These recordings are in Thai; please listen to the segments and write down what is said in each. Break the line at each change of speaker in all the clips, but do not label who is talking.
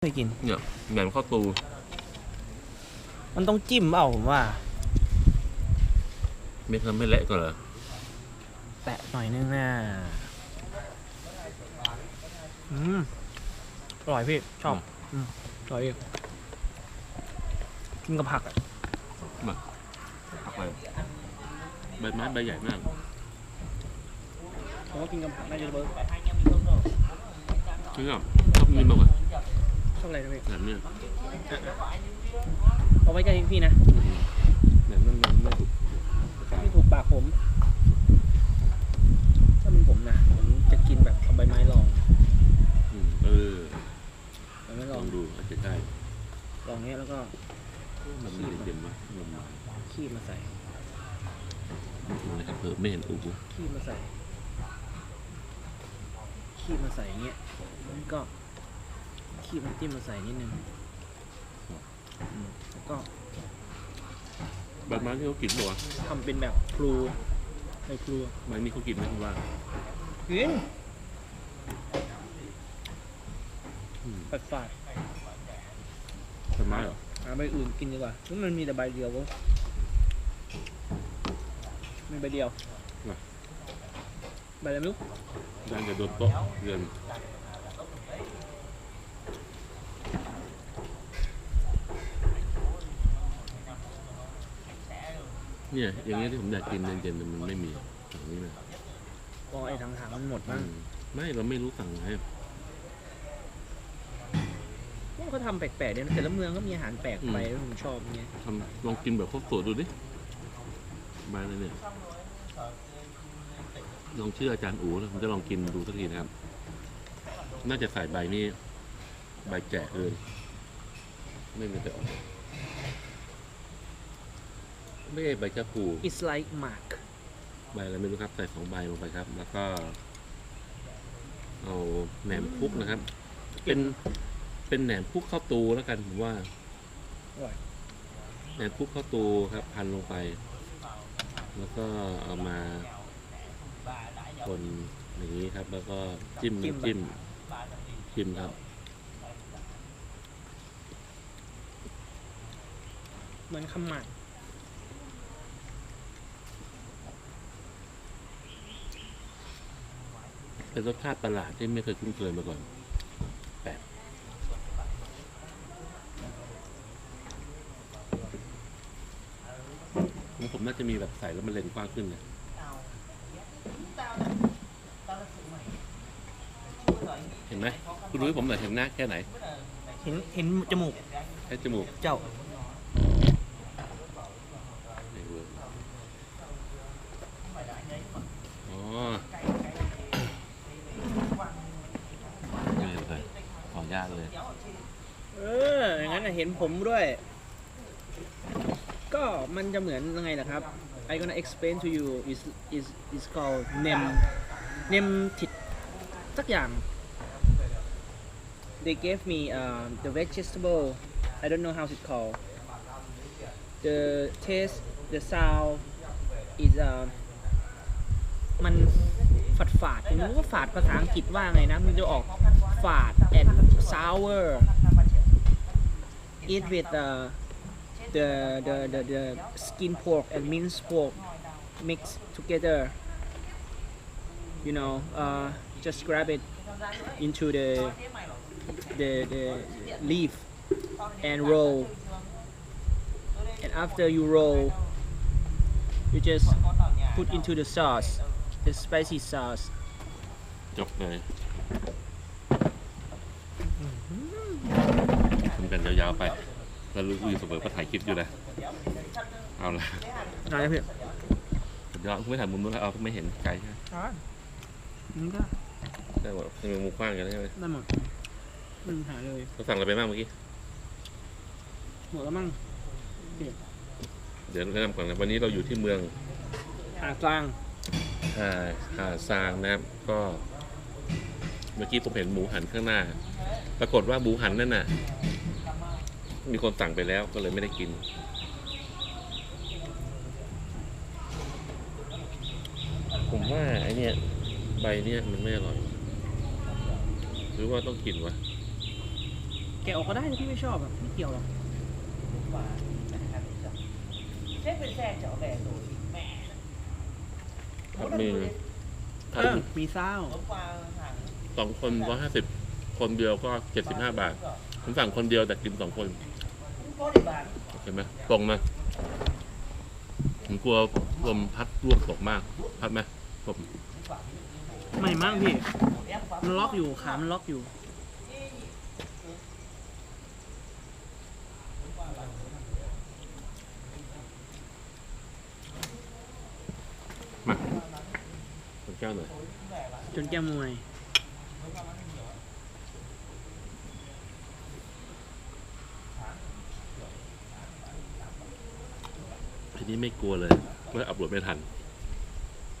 เคยกิน
เนี่ยแหนมข้าวตู
มันต้องจิ้มเปล่าผมว่า
ไม่ทำให้เละก่อนเหรอ
แตะหน่อยนึงนะอืมอร่อยพี่ ชอบอืมอร่อยพี่กินกับผักอะ
ผักอะไรใบไม้ใบใหญ่มาก
ผมว่ากินกับผักน่าจะเบิร์ก
คือแบบชอบนี่มากกว่า
ช อบอะไรนะพี่
แหนมเนี่ย
เอาไว้ใกล้พี่นะ
แหนมมันมันไม่ถูก
ไม่ถูกปากผม ถ้าเป็นผมนะ ผมจะกินแบบเอาใบไม้รอง
อืมเออ
ใบไม้ร
ล
อ
องงดูอาจจะได้
รองเนี้ยแล้วก็
มันไม่ได้เต็มวะนม
ขี้มาใส่
มันนะครับเพิ่มไม่เห็นอู
ขี้มาใส่ขี้มาใส่อย่างเงี้ยแล้วก็ ขี้มันจิ้มมาใส่นิดนึงอืมแล้วก็
ใบไม้ที่เขากินปะวะ
ทำเป็นแบบพลูในพลู
ใบนี้เขากินไหมคุณว่า
กิน
อืม
ปัดฝาด
ใบไม้เหรอ
หาใบอื่นกินดีกว่าเพราะมันมีแต่ใบเดียวก็มีใบเดียว ใบอะไรไม่รู้
ด้านจะโดนโต๊ะเรือน เนี่ยอย่างเงี้ยที่ผมอยากกินเย็นๆแต่มันไม่มีอย่างนี้นะ
พอไอ้ถังถามมันหมด
อื
มั้ง
มไม่เราไม่รู้สั่งไง
พวกเขาทำแปลกๆเนี่ยแต่ละเมืองก็มีอาหารแปลกไปแล้วผมชอบเงี้ย
ทำลองกินแบบครบสูตรดูดิบายเลยเนี่ยลองเชื่ออาจารย์อูนะผมจะลองกินดูสักทีนะครับ น่าจะใส่ใบนี้ใบแก่เลยไม่เป็นแต่ออก ไม่ใช่ใบชะพู
it's like mark
ใบอะไรไม่รู้ครับ ใส่สองใบลงไปครับ แล้วก็ เอาแหนมคุกนะครับ เป็นเป็นแหนมคุกข้าวตูแล้วกันผมว่า
อร่อย
แหนมคุกข้าวตูครับ พันลงไป แล้วก็เอามาคนอย่างนี้ครับ แล้วก็จิ้มน้ำจิ้มจิ้มครับ
เหมือนคำหมัก
เป็นรสชาติประหลาดที่ไม่เคยคุ้นเคยมาก่อนแปลกของผมน่าจะมีแบบใส่แล้วมันเลนกว้างขึ้นนะเห็นไหมคุณรู้ให้ผมหน่อยเห็นหน้าแค่ไหน
เห็นเห็นจมูก
แค่จมูก
เจ้า
ไม่รู้อ๋อนี่เลยขออนุญาตเลย
เออ อย่าง น่ะเห็นผมด้วย ก็มันจะเหมือนยังไงล่ะครับ I gonna explain to you is is is called nem nem ทิดสักอย่าง they gave me uh, the vegetable I don't know how it's called the taste the sound is uh, มันฝาดฝาดผมรู้ว่าฝาดภาษาอังกฤษว่าไงนะ มันจะออกฝาด and sour eat with uh, the, the, the, the skin pork and minced pork mixed together you know uh, just grab it into the the, the leaf and roll and after you roll you just put into the sauce the spicy sauce
จบเลย กันยาวๆไป แล้วรู้อยู่เสมอก็ถ่ายคลิปอยู่นะ เอาละ
อะไรพี่
สุดยอดคุณไม่ถ่ายมุมนู้นแล้วเอาไม่เห็นไกลใช่ไหม
มันก็
ได้หมดยังมีมุมกว้างอยู่แล้วใช่ไหม
ได้หมดไม่มีปัญหาเลย
เราสั่งอะไรไปบ้างเมื่อกี้
หมดแล้วมั้ง
เดี๋ยวแนะนำก่อนนะวันนี้เราอยู่ที่เมือง
หาดกลาง
หาหาซางนะครับก็ เมื่อกี้ผมเห็นหมูหันข้างหน้า ปรากฏว่าหมูหันนั่นน่ะ มีคนสั่งไปแล้วก็เลยไม่ได้กิน ผมว่าไอเนี้ยใบเนี้ยมันไม่อร่อย หรือว่าต้องกินวะ
กะออกก็ได้ถ้าพี่ไม่ชอบอะไม่เกี่ยวหรอก
ครับมี
เออมีเศร้า
สองคนร้อยห้าสิบคนเดียวก็เจ็ดสิบห้าบาท ผมสั่งคนเดียวแต่กินสองคน เห็นไหมตรงไหมผมกลัวลมพัดร่วงตกมาก พัดไหมผม
ไม่มั้งพี่ มันล็อกอยู่ขา มันล็อกอยู่
มาคนแก้วหน่อย
จนแก้มมวย
นี้ไม่กลัวเลยว่าอับรวจไม่ทัน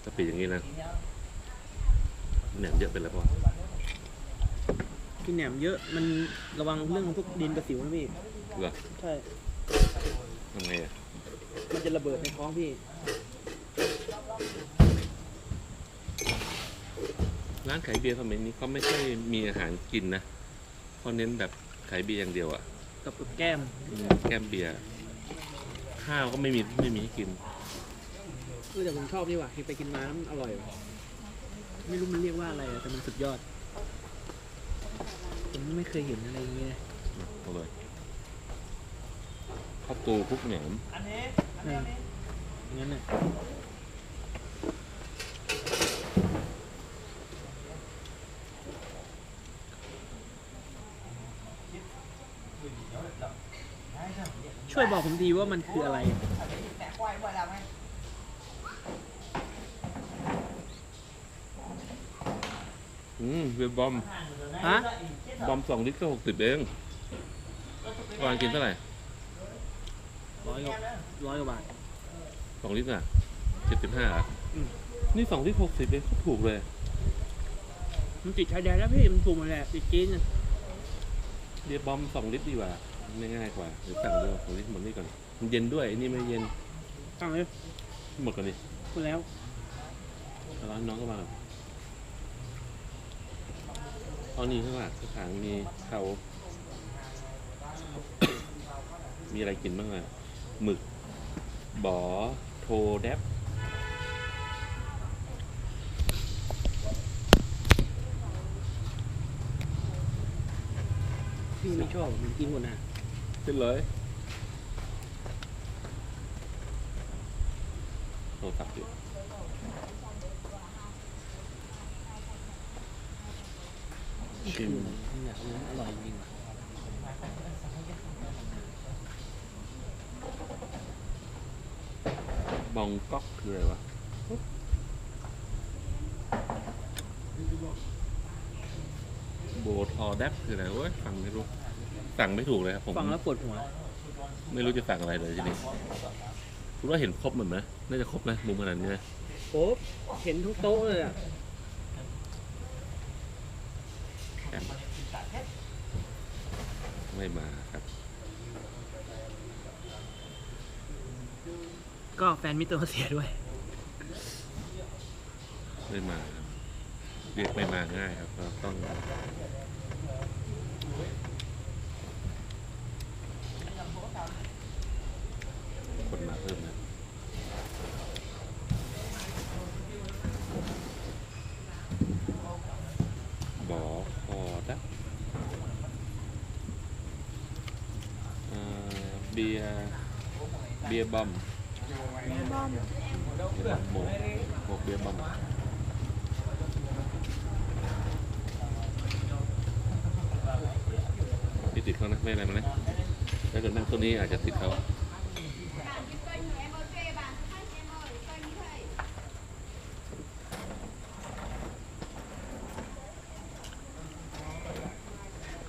ถ้าปิดอย่างนี้นะแหนมเยอะไปแล้วป่ะ
กินแหนมเยอะมันระวังเรื่องพวกดินกระสิวนะพี่
เหรอ
ใช่
ทำไงอะ
มันจะระเบิดในท้องพี่
ร้านขายเบียร์สมัยนี้เขาไม่ใช่มีอาหารกินนะเขาเน้นแบบขายเบียร์อย่างเดียวอะ
กับกับแก้ม
อืมแก้มเบียร์ ข้าวก็ไม่มีไม่มีให้กิน
เออแต่ผมชอบนี่ว่ะกินไปกินมาแล้วมันอร่อยว่ะไม่รู้มันเรียกว่าอะไรอะแต่มันสุดยอดผมไม่เคยเห็นอะไรอย่างเงี้ย
เอาเลยข้าวตูคลุกแหนม
เอองั้นน่ะ ช่วยบอกผมดีว่ามันคืออะไร
อืมเบียร์บอม
ฮะ
บอมสองลิตรก็หกสิบเองวางกินเท่าไหร่
ร้อยกว่าร้อยกว่าบาท
สองลิตรอะเจ็ดสิบห้าอะ
อืม
นี่สองลิตรหกสิบเองก็ถูกเลย
มันติดชายแดนแล้วพี่ มันถูกหมดแหละติดจีนน่ะ
เบียร์บอมสองลิตรดีกว่า ง่ายๆกว่าเดี๋ยวสั่งเดียวสองลิตรหมดนี่ก่อนมันเย็นด้วยไอ้นี่ไม่เย็น
ตั้งเลย
หมดก่อนดิ
พูดแล้ว
เอาร้านน้องก็มาเอานี่ข้างหลังข้างหลังมีเขา มีอะไรกินบ้างอะหมึกบอโทแดบ
พี่ไม่ชอบมันกินหมดนะ
ขึ้นเลยโทรศัพท์อยู่ชิม
อยา
สั่งไม่ถูกเลยครับผม
ฟังแล้วปวดหัว
ไม่รู้จะสั่งอะไรเลยทีนี้คุณว่าเห็นครบเหมือนไหมน่าจะครบนะมุมขนาดนี้นะ
โอ้เห็นทุกโต๊ะเลยอะ
แอมไม่มาครับ
ก็แฟนมิสเตอร์มาเสียด้วย
ไม่มาครับเรียกไม่มาง่ายครับเราต้องคนมาเพิ่มนะบอคอดักเอ่อเบียร์เบียร์บอมเบียร์บอมหมกหมกเบียร์บอมติดติดเขานะไม่อะไรมันนะถ้าเกิดนั่งตัวนี้อาจจะติดเขา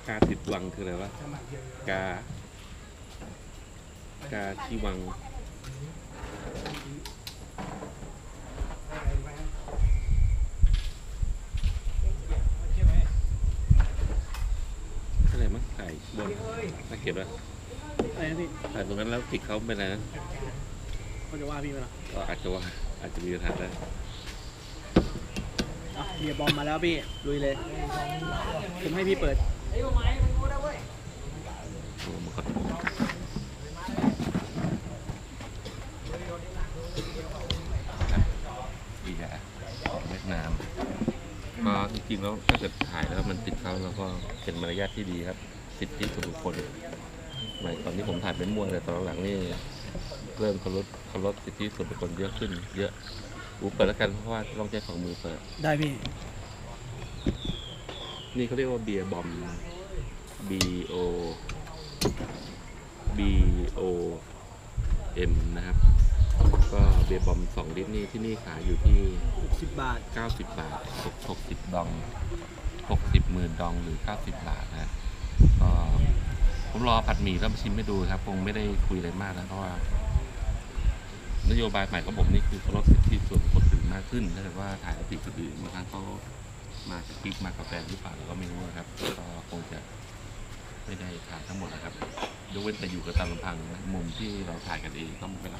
กาติดวังคืออะไรวะกา กาที่วัง อะไรมั้งถ่ายบนน่าเก็บแล้ว
อะไรนะพี่
ถ่ายตรงนั้นแล้วติดเขาเป็นอะไรนะ
เขาจะว่าพี่ไหมล่ะ
ก็อาจจะว่าอาจจะมีปัญหาได้
อะเบียร์บอมมาแล้วพี่ลุยเลย ผมให้พี่เปิด ดีกแหละขอ
งเวียดนาม ก็จริงๆแล้วถ้าเกิดถ่ายแล้วมันติดเขาแล้วก็เป็นมารยาทที่ดีครับ สิทธิส่วนบุคคลหมายตอนนี้ผมถ่ายเป็นมวยแต่ตอนหลังนี่เริ่มเคารพเคารพสิทธิส่วนบุคคลเยอะขึ้น เยอะอูเปิดแล้วกันเพราะว่าลองใช้ของมือเปิด
ได้พี่
นี่เขาเรียกว่าเบียร์บอม B O B O M นะครับ ก็เบียร์บอม2ลิตรนี่ที่นี่ขายอยู่ที่
10บาท
90 บาท6 60ดอง 60หมื่นดองหรือ 90 บาทนะก็ผมรอผัดหมี่แล้วมาชิมให้ดูครับ คงไม่ได้คุยอะไรมากนะเพราะว่า นโยบายใหม่ของผมนี่คือเคารพสิทธิส่วนบุคคลอื่นมากขึ้นถ้าเกิดว่าถ่ายกับปีกคนอื่นบางครั้งเขามาจากปีกมากับแฟนหรือเปล่าเราก็ไม่รู้นะครับ ก็คงจะไม่ได้ถ่ายทั้งหมดนะครับยกเว้นแต่อยู่กับตามลำพังนะมุมที่เราถ่ายกันเองก็ไม่เป็นไร